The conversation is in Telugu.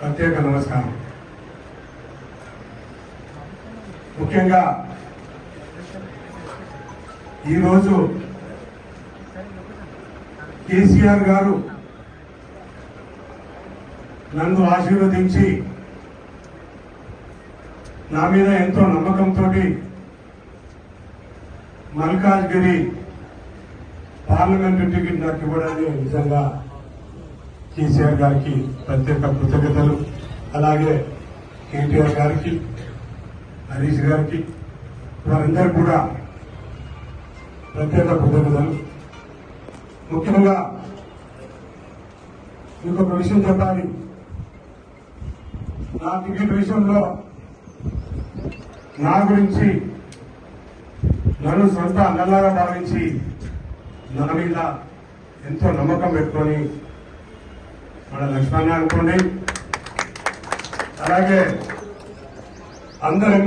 ప్రత్యేక నమస్కారం. ముఖ్యంగా ఈరోజు కేసీఆర్ గారు నన్ను ఆశీర్వదించి నా మీద ఎంతో నమ్మకంతో మల్కాజ్గిరి పార్లమెంటు టికెట్ నాకు ఇవ్వడానికి నిజంగా కేసీఆర్ గారికి ప్రత్యేక కృతజ్ఞతలు. అలాగే కేటీఆర్ గారికి హరీష్ గారికి వారందరూ కూడా ప్రత్యేక కృతజ్ఞతలు. ముఖ్యంగా ఇంకొక విషయం చెప్పాలి. నా టికెట్ విషయంలో నా గురించి నన్ను సొంత అన్నలాగా భావించి నా మీద ఎంతో నమ్మకం పెట్టుకొని మన లక్ష్మణ్ అనుకోండి. అలాగే అందరం